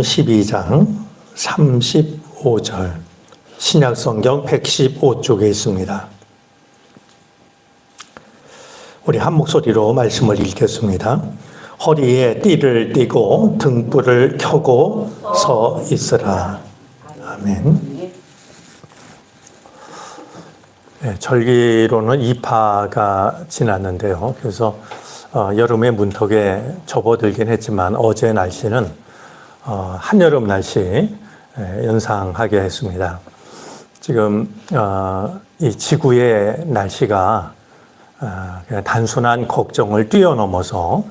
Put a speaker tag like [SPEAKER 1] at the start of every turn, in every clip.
[SPEAKER 1] 12장 35절 신약 성경 115쪽에 있습니다. 우리 한 목소리로 말씀을 읽겠습니다. 허리에 띠를 띠고 등불을 켜고 서 있으라. 아멘. 네, 절기로는 이파가 지났는데요. 그래서 어, 여름의 문턱에 접어들긴 했지만 어제 날씨는 어, 한여름 날씨 예, 연상하게 했습니다. 지금 어, 이 지구의 날씨가 어, 단순한 걱정을 뛰어넘어서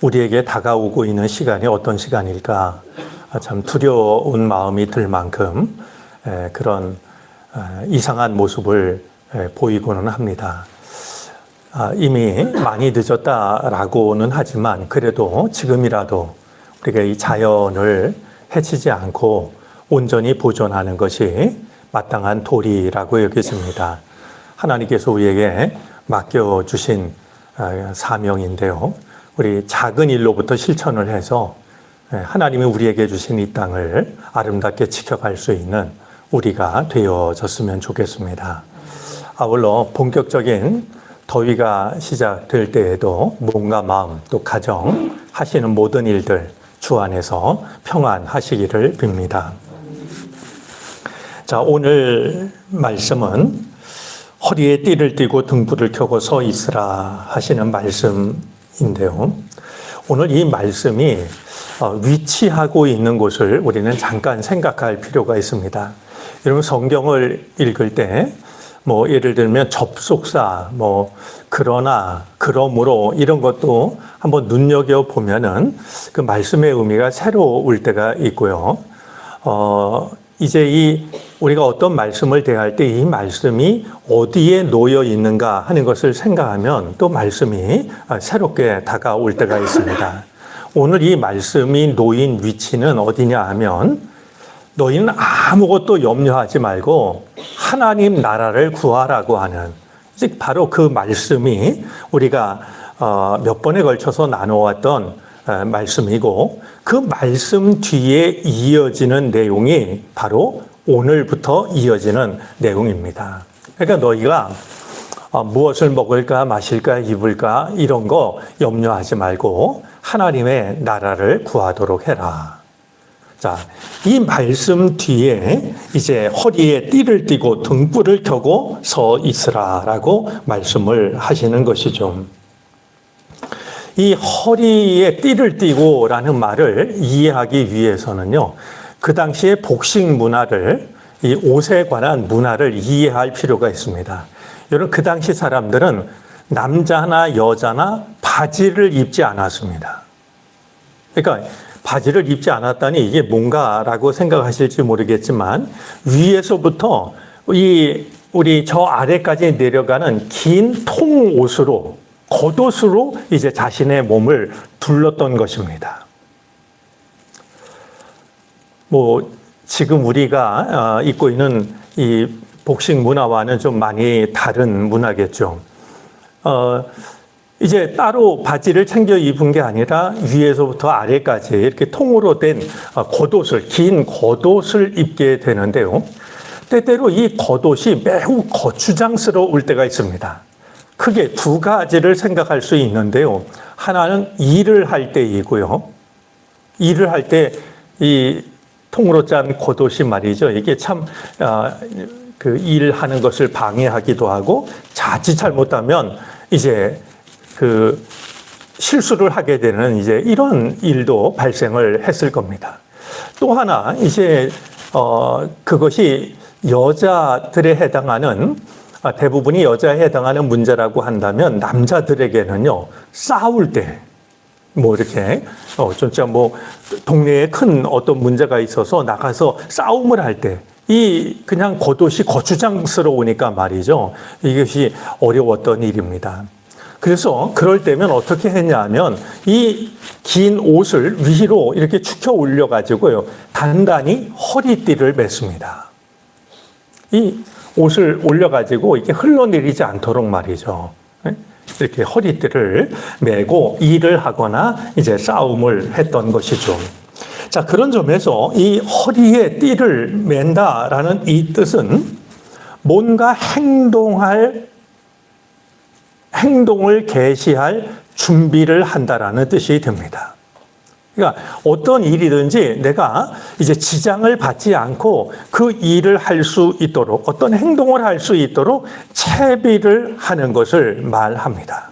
[SPEAKER 1] 우리에게 다가오고 있는 시간이 어떤 시간일까 아, 참 두려운 마음이 들 만큼 에, 그런 어, 이상한 모습을 에, 보이고는 합니다. 아, 이미 많이 늦었다라고는 하지만 그래도 지금이라도 우리가 이 자연을 해치지 않고 온전히 보존하는 것이 마땅한 도리라고 여겨집니다. 하나님께서 우리에게 맡겨주신 아, 사명인데요. 우리 작은 일로부터 실천을 해서 예, 하나님이 우리에게 주신 이 땅을 아름답게 지켜갈 수 있는 우리가 되어졌으면 좋겠습니다. 아울러 본격적인 더위가 시작될 때에도 몸과 마음 또 가정 하시는 모든 일들 주 안에서 평안하시기를 빕니다. 자, 오늘 말씀은 허리에 띠를 띠고 등불을 켜고 서 있으라 하시는 말씀인데요. 오늘 이 말씀이 어, 위치하고 있는 곳을 우리는 잠깐 생각할 필요가 있습니다. 여러분 성경을 읽을 때 뭐 예를 들면 접속사 뭐 그러나 그러므로 이런 것도 한번 눈여겨 보면은 그 말씀의 의미가 새로울 때가 있고요. 어 이제 이 우리가 어떤 말씀을 대할 때 이 말씀이 어디에 놓여 있는가 하는 것을 생각하면 또 말씀이 새롭게 다가올 때가 있습니다. 오늘 이 말씀이 놓인 위치는 어디냐 하면 너희는 아무것도 염려하지 말고 하나님 나라를 구하라고 하는 즉 바로 그 말씀이 우리가 어, 몇 번에 걸쳐서 나누어왔던 어, 말씀이고 그 말씀 뒤에 이어지는 내용이 바로 오늘부터 이어지는 내용입니다. 그러니까 너희가 어, 무엇을 먹을까 마실까 입을까 이런 거 염려하지 말고 하나님의 나라를 구하도록 해라. 자, 이 말씀 뒤에 이제 허리에 띠를 띠고 등불을 켜고 서 있으라라고 말씀을 하시는 것이죠. 이 허리에 띠를 띠고라는 말을 이해하기 위해서는요, 그 당시의 복식 문화를 이 옷에 관한 문화를 이해할 필요가 있습니다. 여러분, 그 당시 사람들은 남자나 여자나 바지를 입지 않았습니다. 그러니까 바지를 입지 않았다니 이게 뭔가라고 생각하실지 모르겠지만 위에서부터 이 우리 저 아래까지 내려가는 긴 통옷으로 겉옷으로 이제 자신의 몸을 둘렀던 것입니다. 뭐 지금 우리가 어, 입고 있는 이 복식 문화와는 좀 많이 다른 문화겠죠. 어, 이제 따로 바지를 챙겨 입은 게 아니라 위에서부터 아래까지 이렇게 통으로 된 어, 겉옷을, 긴 겉옷을 입게 되는데요. 때때로 이 겉옷이 매우 거추장스러울 때가 있습니다. 크게 두 가지를 생각할 수 있는데요. 하나는 일을 할 때이고요. 일을 할 때 이 통으로 짠 겉옷이 말이죠. 이게 참, 어, 그 일하는 것을 방해하기도 하고 자칫 잘못하면 이제 그 실수를 하게 되는 이제 이런 일도 발생을 했을 겁니다. 또 하나 이제 어 그것이 여자들에 해당하는 아, 대부분이 여자에 해당하는 문제라고 한다면 남자들에게는요 싸울 때 뭐 이렇게 어 진짜 뭐 동네에 큰 어떤 문제가 있어서 나가서 싸움을 할때 이 그냥 겉옷이 거추장스러우니까 말이죠 이것이 어려웠던 일입니다. 그래서 그럴 때면 어떻게 했냐면 이 긴 옷을 위로 이렇게 축혀 올려 가지고요. 단단히 허리띠를 맸습니다. 이 옷을 올려 가지고 이렇게 흘러내리지 않도록 말이죠. 네? 이렇게 허리띠를 메고 일을 하거나 이제 싸움을 했던 것이죠. 자, 그런 점에서 이 허리에 띠를 맨다라는 이 뜻은 뭔가 행동할 행동을 개시할 준비를 한다라는 뜻이 됩니다. 그러니까 어떤 일이든지 내가 이제 지장을 받지 않고 그 일을 할 수 있도록 어떤 행동을 할 수 있도록 채비를 하는 것을 말합니다.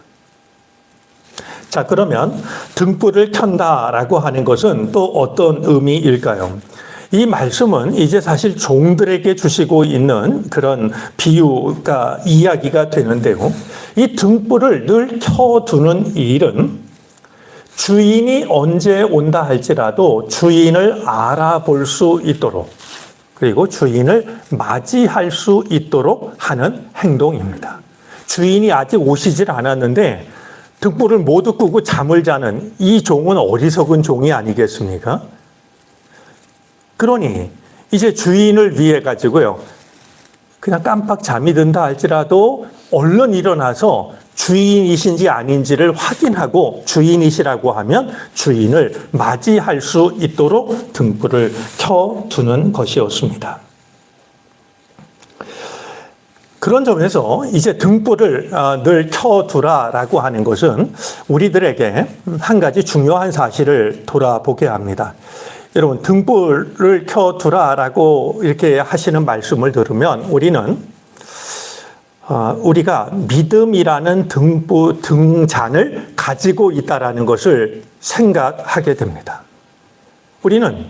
[SPEAKER 1] 자, 그러면 등불을 켠다라고 하는 것은 또 어떤 의미일까요? 이 말씀은 이제 사실 종들에게 주시고 있는 그런 비유가 이야기가 되는데요. 이 등불을 늘 켜두는 일은 주인이 언제 온다 할지라도 주인을 알아볼 수 있도록 그리고 주인을 맞이할 수 있도록 하는 행동입니다. 주인이 아직 오시질 않았는데 등불을 모두 끄고 잠을 자는 이 종은 어리석은 종이 아니겠습니까? 그러니 이제 주인을 위해 가지고요. 그냥 깜빡 잠이 든다 할지라도 얼른 일어나서 주인이신지 아닌지를 확인하고 주인이시라고 하면 주인을 맞이할 수 있도록 등불을 켜두는 것이었습니다. 그런 점에서 이제 등불을 어, 늘 켜두라라고 하는 것은 우리들에게 한 가지 중요한 사실을 돌아보게 합니다. 여러분, 등불을 켜두라라고 이렇게 하시는 말씀을 들으면 우리는 어, 우리가 믿음이라는 등부, 등잔을 가지고 있다라는 것을 생각하게 됩니다. 우리는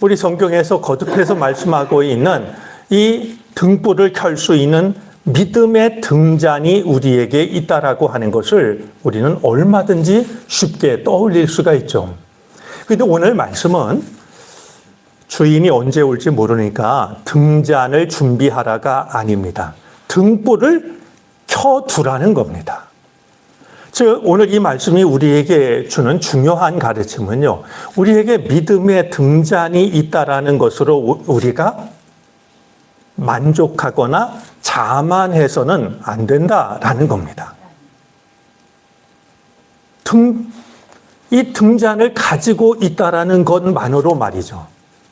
[SPEAKER 1] 우리 성경에서 거듭해서 말씀하고 있는 이 등불을 켤 수 있는 믿음의 등잔이 우리에게 있다라고 하는 것을 우리는 얼마든지 쉽게 떠올릴 수가 있죠. 근데 오늘 말씀은 주인이 언제 올지 모르니까 등잔을 준비하라가 아닙니다. 등불을 켜두라는 겁니다. 즉, 오늘 이 말씀이 우리에게 주는 중요한 가르침은요, 우리에게 믿음의 등잔이 있다라는 것으로 우리가 만족하거나 자만해서는 안 된다라는 겁니다. 등, 이 등잔을 가지고 있다라는 것만으로 말이죠.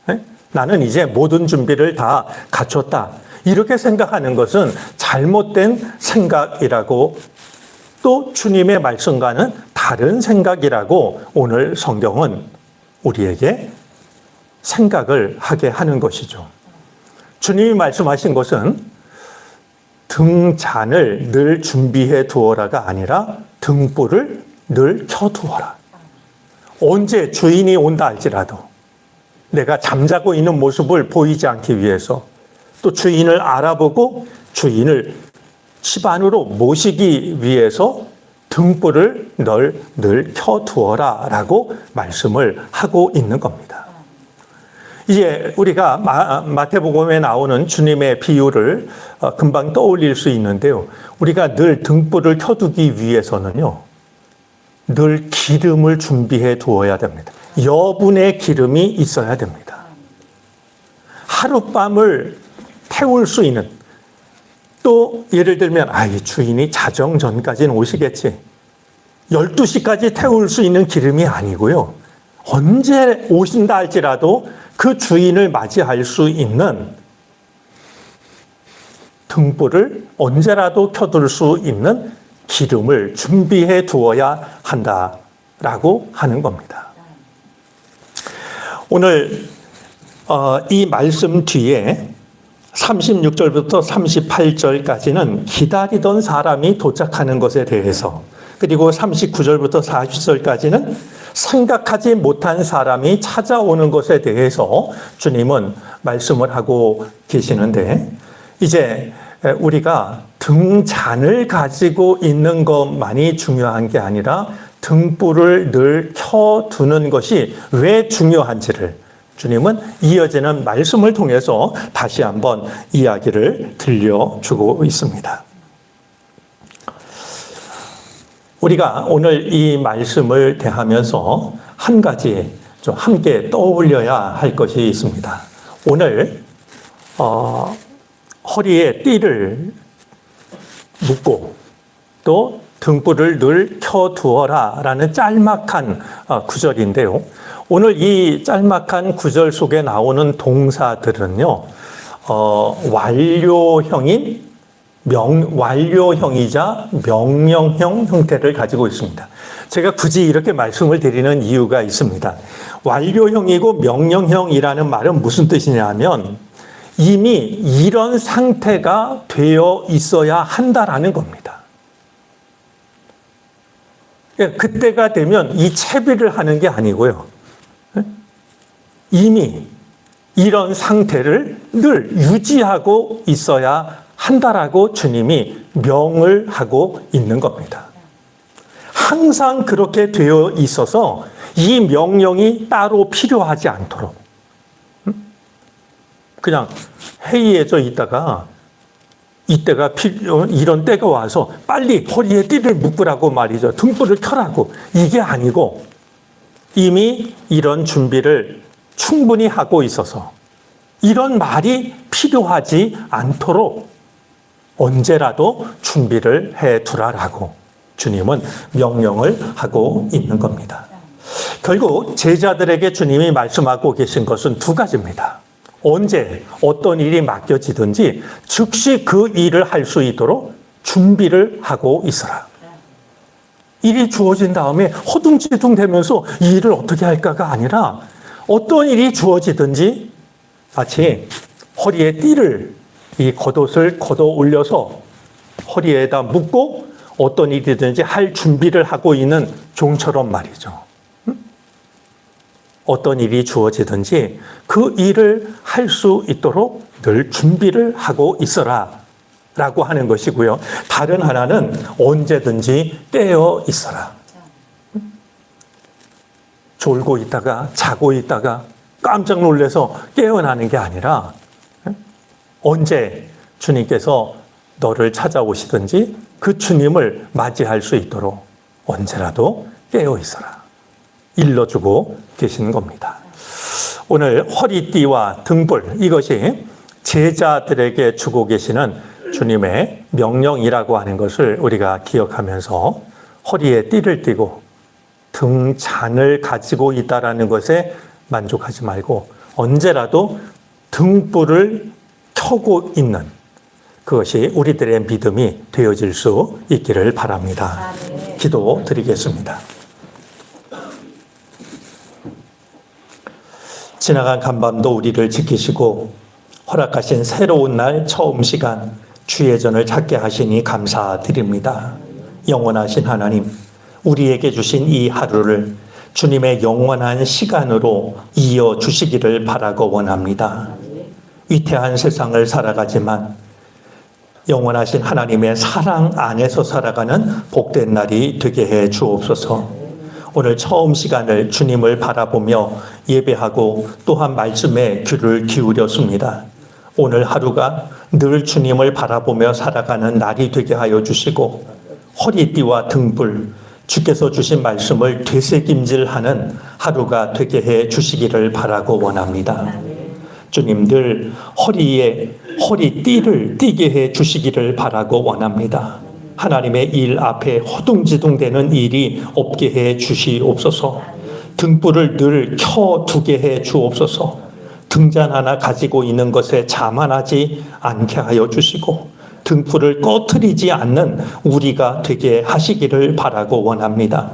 [SPEAKER 1] 네? 나는 이제 모든 준비를 다 갖췄다. 이렇게 생각하는 것은 잘못된 생각이라고 또 주님의 말씀과는 다른 생각이라고 오늘 성경은 우리에게 생각을 하게 하는 것이죠. 주님이 말씀하신 것은 등잔을 늘 준비해 두어라가 아니라 등불을 늘 켜두어라. 언제 주인이 온다 할지라도 내가 잠자고 있는 모습을 보이지 않기 위해서 또 주인을 알아보고 주인을 집 안으로 모시기 위해서 등불을 늘, 늘 켜두어라 라고 말씀을 하고 있는 겁니다. 이제 우리가 마, 태복음에 나오는 주님의 비유를 어, 금방 떠올릴 수 있는데요. 우리가 늘 등불을 켜두기 위해서는요. 늘 기름을 준비해 두어야 됩니다. 여분의 기름이 있어야 됩니다. 하룻밤을 태울 수 있는 또 예를 들면 아, 이 주인이 자정 전까지는 오시겠지. 12시까지 태울 수 있는 기름이 아니고요. 언제 오신다 할지라도 그 주인을 맞이할 수 있는 등불을 언제라도 켜둘 수 있는 기름을 준비해 두어야 한다라고 하는 겁니다. 오늘 어, 이 말씀 뒤에 36절부터 38절까지는 기다리던 사람이 도착하는 것에 대해서 그리고 39절부터 40절까지는 생각하지 못한 사람이 찾아오는 것에 대해서 주님은 말씀을 하고 계시는데 이제 우리가 등잔을 가지고 있는 것만이 중요한 게 아니라 등불을 늘 켜두는 것이 왜 중요한지를 주님은 이어지는 말씀을 통해서 다시 한번 이야기를 들려주고 있습니다. 우리가 오늘 이 말씀을 대하면서 한 가지 좀 함께 떠올려야 할 것이 있습니다. 오늘 어, 허리에 띠를 묶고 또 등불을 늘 켜두어라 라는 짤막한 어, 구절인데요. 오늘 이 짤막한 구절 속에 나오는 동사들은요, 어, 완료형인 명, 완료형이자 명령형 형태를 가지고 있습니다. 제가 굳이 이렇게 말씀을 드리는 이유가 있습니다. 완료형이고 명령형이라는 말은 무슨 뜻이냐면 이미 이런 상태가 되어 있어야 한다라는 겁니다. 예, 그때가 되면 이 채비를 하는 게 아니고요. 예? 이미 이런 상태를 늘 유지하고 있어야 한다라고 주님이 명을 하고 있는 겁니다. 항상 그렇게 되어 있어서 이 명령이 따로 필요하지 않도록 음? 그냥 회의해져 있다가 이때가 필요, 이런 때가 와서 빨리 허리에 띠를 묶으라고 말이죠. 등불을 켜라고. 이게 아니고 이미 이런 준비를 충분히 하고 있어서 이런 말이 필요하지 않도록 언제라도 준비를 해 두라라고 주님은 명령을 하고 있는 겁니다. 결국 제자들에게 주님이 말씀하고 계신 것은 두 가지입니다. 언제 어떤 일이 맡겨지든지 즉시 그 일을 할 수 있도록 준비를 하고 있어라. 일이 주어진 다음에 허둥지둥 되면서 이 일을 어떻게 할까가 아니라 어떤 일이 주어지든지 마치 허리에 띠를 이 겉옷을 걷어 올려서 허리에다 묶고 어떤 일이든지 할 준비를 하고 있는 종처럼 말이죠. 어떤 일이 주어지든지 그 일을 할 수 있도록 늘 준비를 하고 있어라. 라고 하는 것이고요. 다른 하나는 언제든지 깨어 있어라. 졸고 있다가 자고 있다가 깜짝 놀래서 깨어나는 게 아니라 언제 주님께서 너를 찾아오시든지 그 주님을 맞이할 수 있도록 언제라도 깨어 있어라. 일러주고 계시는 겁니다. 오늘 허리띠와 등불 이것이 제자들에게 주고 계시는 주님의 명령이라고 하는 것을 우리가 기억하면서 허리에 띠를 띠고 등잔을 가지고 있다라는 것에 만족하지 말고 언제라도 등불을 켜고 있는 그것이 우리들의 믿음이 되어질 수 있기를 바랍니다. 기도 드리겠습니다. 지나간 간밤도 우리를 지키시고 허락하신 새로운 날 처음 시간 주의 전을 찾게 하시니 감사드립니다. 영원하신 하나님, 우리에게 주신 이 하루를 주님의 영원한 시간으로 이어 주시기를 바라고 원합니다. 위태한 세상을 살아가지만 영원하신 하나님의 사랑 안에서 살아가는 복된 날이 되게 해 주옵소서. 오늘 처음 시간을 주님을 바라보며 예배하고 또한 말씀에 귀를 기울였습니다. 오늘 하루가 늘 주님을 바라보며 살아가는 날이 되게 하여 주시고 허리띠와 등불 주께서 주신 말씀을 되새김질하는 하루가 되게 해 주시기를 바라고 원합니다. 주님들 허리에 허리띠를 띠게 해 주시기를 바라고 원합니다. 하나님의 일 앞에 허둥지둥되는 일이 없게 해 주시옵소서. 등불을 늘 켜두게 해 주옵소서. 등잔 하나 가지고 있는 것에 자만하지 않게 하여 주시고 등불을 꺼트리지 않는 우리가 되게 하시기를 바라고 원합니다.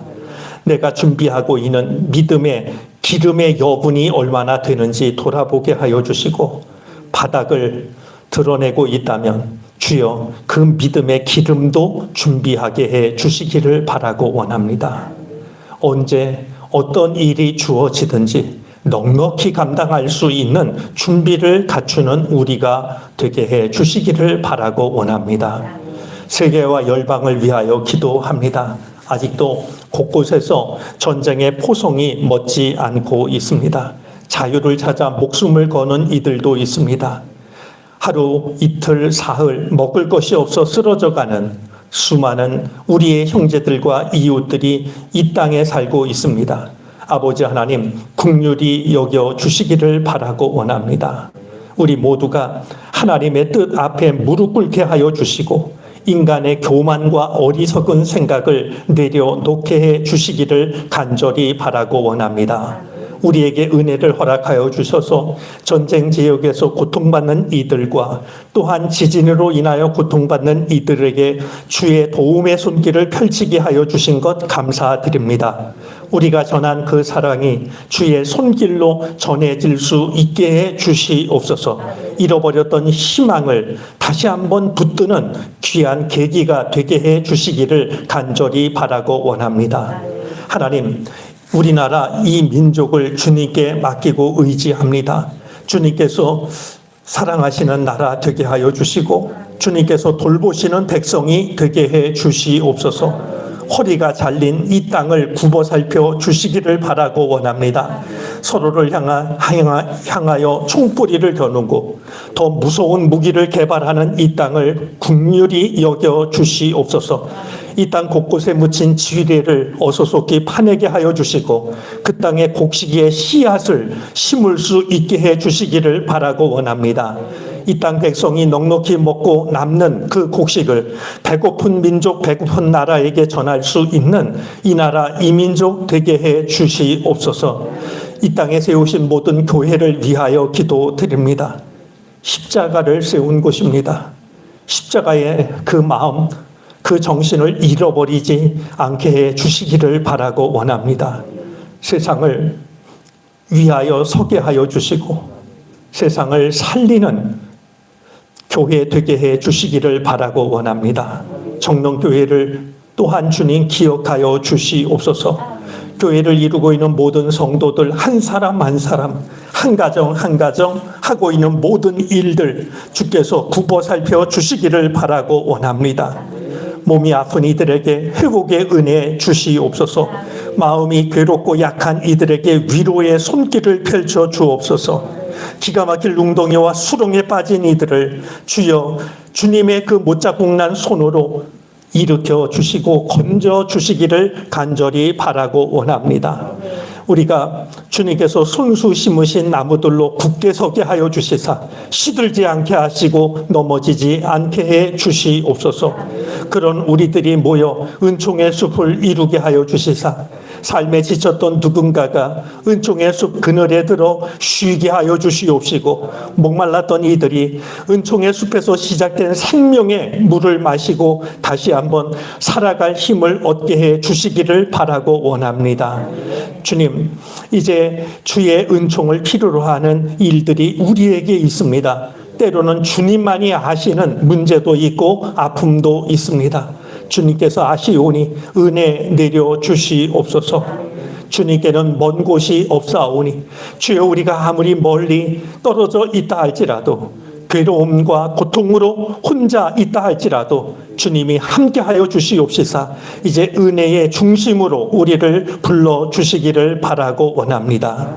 [SPEAKER 1] 내가 준비하고 있는 믿음의 기름의 여분이 얼마나 되는지 돌아보게 하여 주시고 바닥을 드러내고 있다면 주여 그 믿음의 기름도 준비하게 해 주시기를 바라고 원합니다. 언제 어떤 일이 주어지든지 넉넉히 감당할 수 있는 준비를 갖추는 우리가 되게 해 주시기를 바라고 원합니다. 세계와 열방을 위하여 기도합니다. 아직도 곳곳에서 전쟁의 포성이 멎지 않고 있습니다. 자유를 찾아 목숨을 거는 이들도 있습니다. 하루, 이틀, 사흘 먹을 것이 없어 쓰러져 가는 수많은 우리의 형제들과 이웃들이 이 땅에 살고 있습니다. 아버지 하나님, 국률이 여겨 주시기를 바라고 원합니다. 우리 모두가 하나님의 뜻 앞에 무릎 꿇게 하여 주시고 인간의 교만과 어리석은 생각을 내려놓게 해 주시기를 간절히 바라고 원합니다. 우리에게 은혜를 허락하여 주셔서 전쟁 지역에서 고통받는 이들과 또한 지진으로 인하여 고통받는 이들에게 주의 도움의 손길을 펼치게 하여 주신 것 감사드립니다. 우리가 전한 그 사랑이 주의 손길로 전해질 수 있게 해 주시옵소서. 잃어버렸던 희망을 다시 한번 붙드는 귀한 계기가 되게 해 주시기를 간절히 바라고 원합니다. 하나님, 우리나라 이 민족을 주님께 맡기고 의지합니다. 주님께서 사랑하시는 나라 되게 하여 주시고 주님께서 돌보시는 백성이 되게 해 주시옵소서. 허리가 잘린 이 땅을 굽어 살펴 주시기를 바라고 원합니다. 서로를 향하, 향하, 향하여 총뿌리를 겨누고 더 무서운 무기를 개발하는 이 땅을 국률이 여겨 주시옵소서. 이 땅 곳곳에 묻힌 지뢰를 어소속히 파내게 하여 주시고 그 땅에 곡식의 씨앗을 심을 수 있게 해 주시기를 바라고 원합니다. 이 땅 백성이 넉넉히 먹고 남는 그 곡식을 배고픈 민족, 배고픈 나라에게 전할 수 있는 이 나라, 이 민족 되게 해 주시옵소서. 이 땅에 세우신 모든 교회를 위하여 기도드립니다. 십자가를 세운 곳입니다. 십자가의 그 마음, 그 정신을 잃어버리지 않게 해 주시기를 바라고 원합니다. 세상을 위하여 서게 하여 주시고 세상을 살리는 교회 되게 해 주시기를 바라고 원합니다. 정릉교회를 또한 주님 기억하여 주시옵소서. 교회를 이루고 있는 모든 성도들 한 사람 한 사람 한 가정 한 가정 하고 있는 모든 일들 주께서 굽어 살펴 주시기를 바라고 원합니다. 몸이 아픈 이들에게 회복의 은혜 주시옵소서. 마음이 괴롭고 약한 이들에게 위로의 손길을 펼쳐 주옵소서. 기가 막힐 웅덩이와 수렁에 빠진 이들을 주여 주님의 그 못자국 난 손으로 일으켜 주시고 건져 주시기를 간절히 바라고 원합니다. 우리가 주님께서 손수 심으신 나무들로 굳게 서게 하여 주시사 시들지 않게 하시고 넘어지지 않게 해 주시옵소서. 그런 우리들이 모여 은총의 숲을 이루게 하여 주시사 삶에 지쳤던 누군가가 은총의 숲 그늘에 들어 쉬게 하여 주시옵시고 목말랐던 이들이 은총의 숲에서 시작된 생명의 물을 마시고 다시 한번 살아갈 힘을 얻게 해 주시기를 바라고 원합니다. 주님, 이제 주의 은총을 필요로 하는 일들이 우리에게 있습니다. 때로는 주님만이 아시는 문제도 있고 아픔도 있습니다. 주님께서 아시오니 은혜 내려 주시옵소서. 주님께는 먼 곳이 없사오니 주여 우리가 아무리 멀리 떨어져 있다 할지라도 괴로움과 고통으로 혼자 있다 할지라도 주님이 함께하여 주시옵시사 이제 은혜의 중심으로 우리를 불러 주시기를 바라고 원합니다.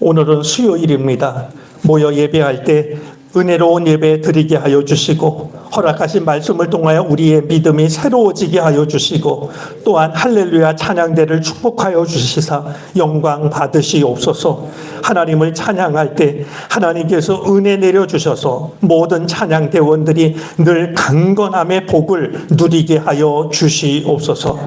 [SPEAKER 1] 오늘은 수요일입니다. 모여 예배할 때 은혜로운 예배 드리게 하여 주시고 허락하신 말씀을 통하여 우리의 믿음이 새로워지게 하여 주시고 또한 할렐루야 찬양대를 축복하여 주시사 영광 받으시옵소서 하나님을 찬양할 때 하나님께서 은혜 내려 주셔서 모든 찬양 대원들이 늘 강건함의 복을 누리게 하여 주시옵소서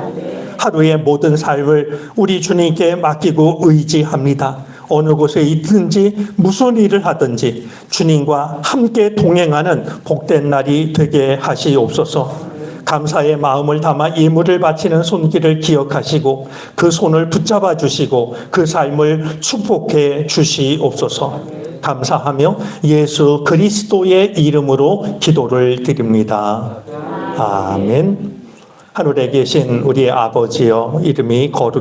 [SPEAKER 1] 하루의 모든 삶을 우리 주님께 맡기고 의지합니다. 어느 곳에 있든지 무슨 일을 하든지 주님과 함께 동행하는 복된 날이 되게 하시옵소서. 감사의 마음을 담아 예물을 바치는 손길을 기억하시고 그 손을 붙잡아 주시고 그 삶을 축복해 주시옵소서. 감사하며 예수 그리스도의 이름으로 기도를 드립니다. 아멘. 하늘에 계신 우리 아버지여 이름이 거룩